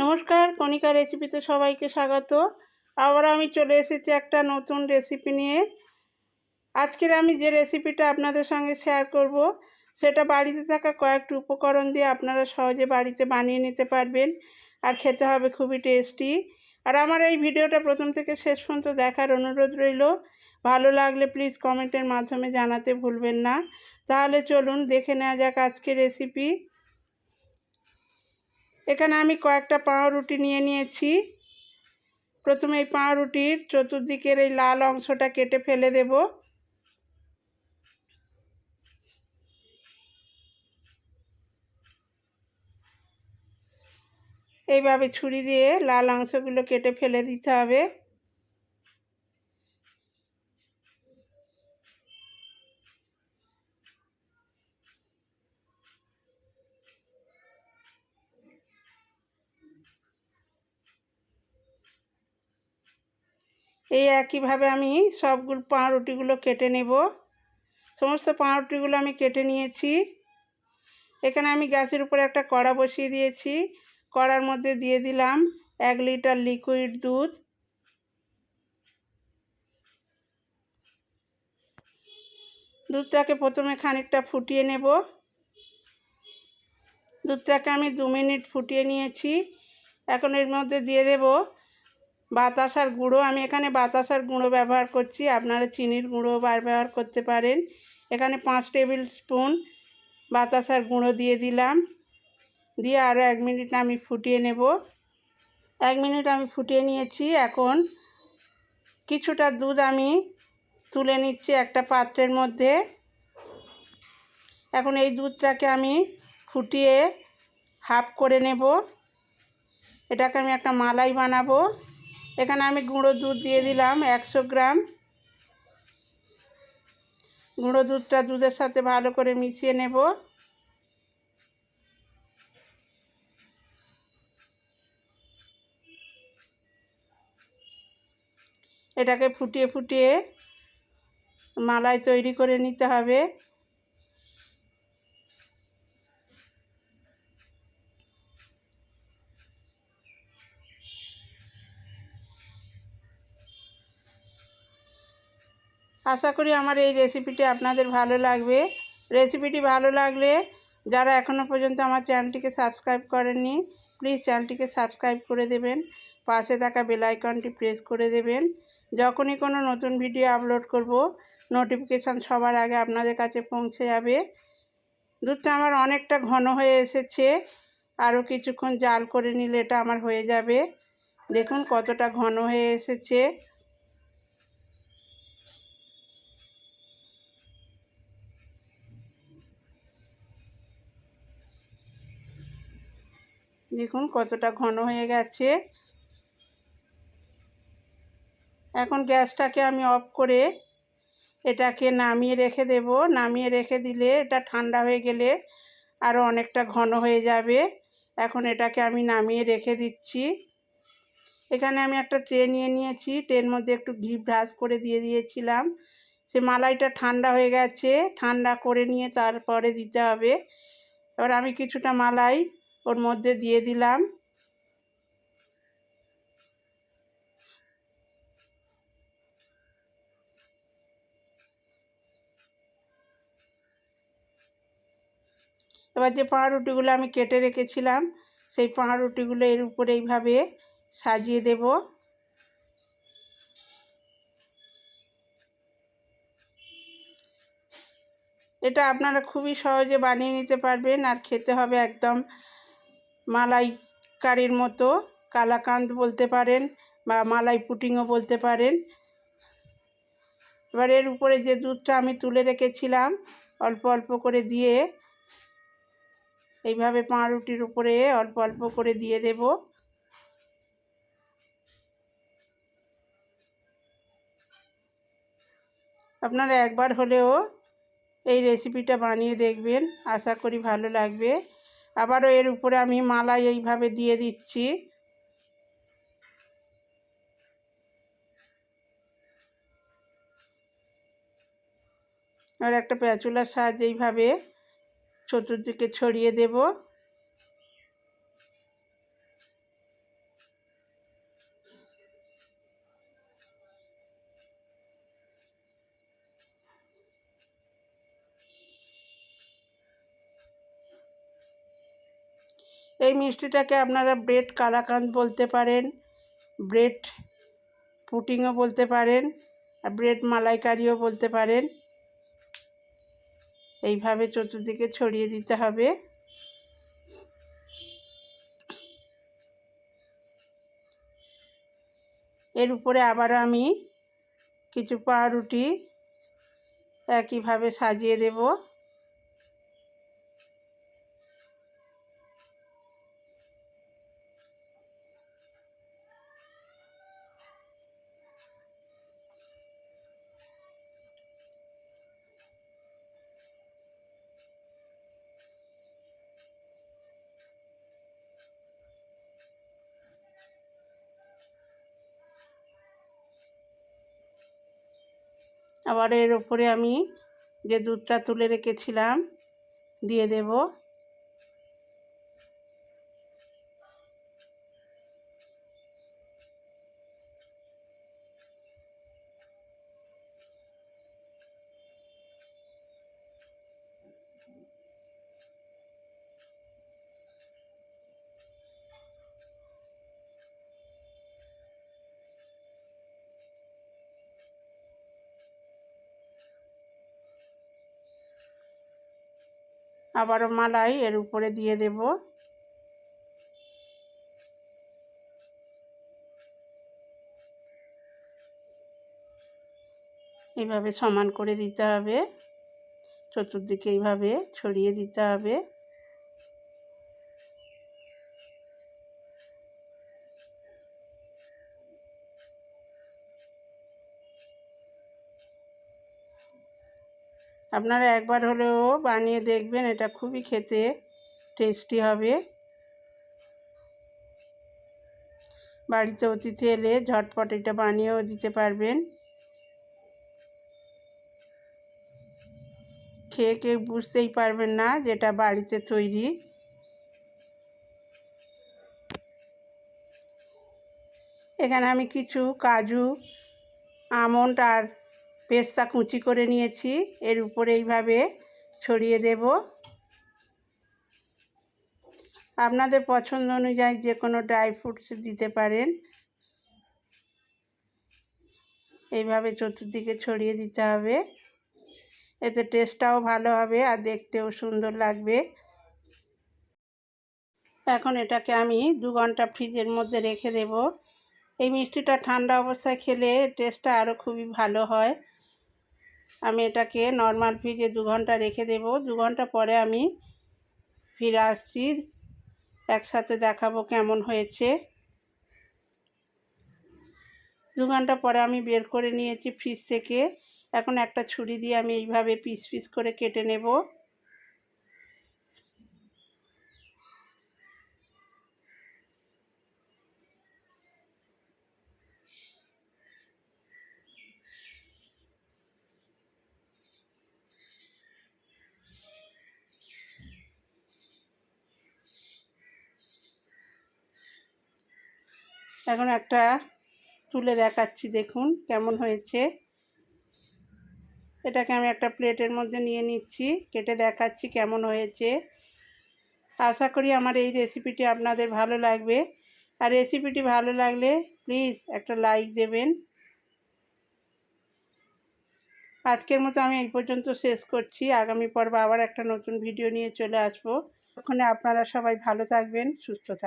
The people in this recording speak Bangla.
নমস্কার, কণিকা রেসিপিতে সবাইকে স্বাগত। আবার আমি চলে এসেছি একটা নতুন রেসিপি নিয়ে। আজকের আমি যে রেসিপিটা আপনাদের সঙ্গে শেয়ার করব, সেটা বাড়িতে থাকা কয়েকটি উপকরণ দিয়ে আপনারা সহজে বাড়িতে বানিয়ে নিতে পারবেন আর খেতে হবে খুবই টেস্টি আর আমার এই ভিডিওটা প্রথম থেকে শেষ পর্যন্ত দেখার অনুরোধ রইল। ভালো লাগলে প্লিজ কমেন্টের মাধ্যমে জানাতে ভুলবেন না। তাহলে চলুন দেখে নেওয়া যাক আজকের রেসিপি এখানে আমি কয়েকটা পাউরুটি নিয়ে নিয়েছি। প্রথমে এই পাউরুটির চতুর্দিকের এই লাল অংশটা কেটে ফেলে দেব। এইভাবে ছুরি দিয়ে লাল অংশগুলো কেটে ফেলে দিতে হবে। এই একইভাবে আমি সবগুলো পাউরুটিগুলো কেটে নেব। সমস্ত পাউরুটিগুলো আমি কেটে নিয়েছি। এখানে আমি গ্যাসের উপরে একটা কড়া বসিয়ে দিয়েছি। কড়ার মধ্যে দিয়ে দিলাম এক লিটার লিকুইড দুধ। দুধটাকে প্রথমে খানিকটা ফুটিয়ে নেব। দুধটাকে আমি দু মিনিট ফুটিয়ে নিয়েছি। এখন এর মধ্যে দিয়ে দেব বাতাসার গুঁড়ো, আমি এখানে বাতাসার গুঁড়ো ব্যবহার করছি। আপনারা চিনির গুঁড়ো বার ব্যবহার করতে পারেন। এখানে পাঁচ টেবিল স্পুন বাতাসার গুঁড়ো দিয়ে দিলাম। দিয়ে আরও এক মিনিট আমি ফুটিয়ে নেব। এক মিনিট আমি ফুটিয়ে নিয়েছি। এখন কিছুটা দুধ আমি তুলে নিচ্ছি একটা পাত্রের মধ্যে। এখন এই দুধটাকে আমি ফুটিয়ে হাফ করে নেব। এটাকে আমি একটা মালাই বানাবো। এখানে আমি গুঁড়ো দুধ দিয়ে দিলাম একশো গ্রাম। গুঁড়ো দুধটা দুধের সাথে ভালো করে মিশিয়ে নেব। এটাকে ফুটিয়ে ফুটিয়ে মালাই তৈরি করে নিতে হবে। আশা করি আমার এই রেসিপিটি আপনাদের ভালো লাগবে। রেসিপিটি ভালো লাগলে যারা এখনও পর্যন্ত আমার চ্যানেলটিকে সাবস্ক্রাইব করেননি প্লিজ চ্যানেলটিকে সাবস্ক্রাইব করে দেবেন। পাশে থাকা বেলাইকনটি প্রেস করে দেবেন। যখনই কোনো নতুন ভিডিও আপলোড করব নোটিফিকেশান সবার আগে আপনাদের কাছে পৌঁছে যাবে। দুধটা আমার অনেকটা ঘন হয়ে এসেছে আরও কিছুক্ষণ জাল করে নিলে এটা আমার হয়ে যাবে। দেখুন কতটা ঘন হয়ে এসেছে। দেখুন কতটা ঘন হয়ে গেছে। এখন গ্যাসটাকে আমি অফ করে এটাকে নামিয়ে রেখে দেব। নামিয়ে রেখে দিলে এটা ঠান্ডা হয়ে গেলে আরও অনেকটা ঘন হয়ে যাবে। এখন এটাকে আমি নামিয়ে রেখে দিচ্ছি। এখানে আমি একটা ট্রে নিয়ে নিয়েছি। ট্রের মধ্যে একটু ঘি ব্রাশ করে দিয়ে দিয়েছিলাম। সে মালাইটা ঠান্ডা হয়ে গেছে। ঠান্ডা করে নিয়ে তারপরে দিতে হবে। এবার আমি কিছুটা মালাই ওর মধ্যে দিয়ে দিলাম। এবার যে পাউরুটিগুলো আমি কেটে রেখেছিলাম, সেই পাউরুটিগুলো এর উপরে এইভাবে সাজিয়ে দেব। এটা আপনারা খুবই সহজে বানিয়ে নিতে পারবেন আর খেতে হবে একদম মালাই কারির মতো কালাকান্দ বলতে পারেন বা মালাই পুটিংও বলতে পারেন। এবার এর উপরে যে দুধটা আমি তুলে রেখেছিলাম, অল্প অল্প করে দিয়ে এইভাবে পাউরুটির উপরে অল্প অল্প করে দিয়ে দেব। আপনারা একবার হলেও এই রেসিপিটা বানিয়ে দেখবেন। আশা করি ভালো লাগবে। আবারও এর উপরে আমি মালাই এইভাবে দিয়ে দিচ্ছি। আর একটা প্যাচুলার সাহায্যে এইভাবে চতুর্দিকে ছড়িয়ে দেব। এই মিষ্টিটাকে আপনারা ব্রেড কালাকাঁদ বলতে পারেন, ব্রেড পুটিংও বলতে পারেন, আর ব্রেড মালাইকারিও বলতে পারেন। এইভাবে চতুর্দিকে ছড়িয়ে দিতে হবে। এর উপরে আবার আমি কিছু পাউরুটি একইভাবে সাজিয়ে দেব। আবার এর ওপরে আমি যে দুধটা তুলে রেখেছিলাম দিয়ে দেব। আবারও মালাই এর উপরে দিয়ে দেব। এভাবে সমান করে দিতে হবে। চতুর্দিকে এইভাবে ছড়িয়ে দিতে হবে। আপনারা একবার হলেও বানিয়ে দেখবেন, এটা খুবই খেতে টেস্টি হবে। বাড়িতে অতিথি এলে ঝটপট এটা বানিয়েও দিতে পারবেন। খেয়ে কেউ বুঝতেই পারবেন না যেটা বাড়িতে তৈরি। এখানে আমি কিছু কাজু, আমন্ড আর পেস্তা কুচি করে নিয়েছি। এর উপরে এইভাবে ছড়িয়ে দেব। আপনাদের পছন্দ অনুযায়ী যে কোনো ড্রাই ফ্রুটস দিতে পারেন। এইভাবে চতুর্দিকে ছড়িয়ে দিতে হবে। এতে টেস্টটাও ভালো হবে আর দেখতেও সুন্দর লাগবে। এখন এটাকে আমি দু ঘণ্টা ফ্রিজের মধ্যে রেখে দেব। এই মিষ্টিটা ঠান্ডা অবস্থায় খেলে টেস্টটা আরও খুবই ভালো হয়। আমি এটাকে নর্মাল ফ্রিজে দু ঘণ্টা রেখে দেব। দু ঘণ্টা পরে আমি ফিরে আসছি। একসাথে দেখাবো কেমন হয়েছে। দু ঘণ্টা পরে আমি বের করে নিয়েছি ফ্রিজ থেকে। এখন একটা ছুরি দিয়ে আমি এইভাবে পিস পিস করে কেটে নেব। এখন একটা তুলে দেখাচ্ছি, দেখুন কেমন হয়েছে। এটাকে আমি একটা প্লেটের মধ্যে নিয়ে নিচ্ছি, কেটে দেখাচ্ছি কেমন হয়েছে। আশা করি আমার এই রেসিপিটি আপনাদের ভালো লাগবে। আর রেসিপিটি ভালো লাগলে প্লিজ একটা লাইক দেবেন। আজকের মতো আমি এই পর্যন্ত শেষ করছি। আগামী পর্ব আবার একটা নতুন ভিডিও নিয়ে চলে আসব। ওখানে আপনারা সবাই ভালো থাকবেন, সুস্থ থাকবেন।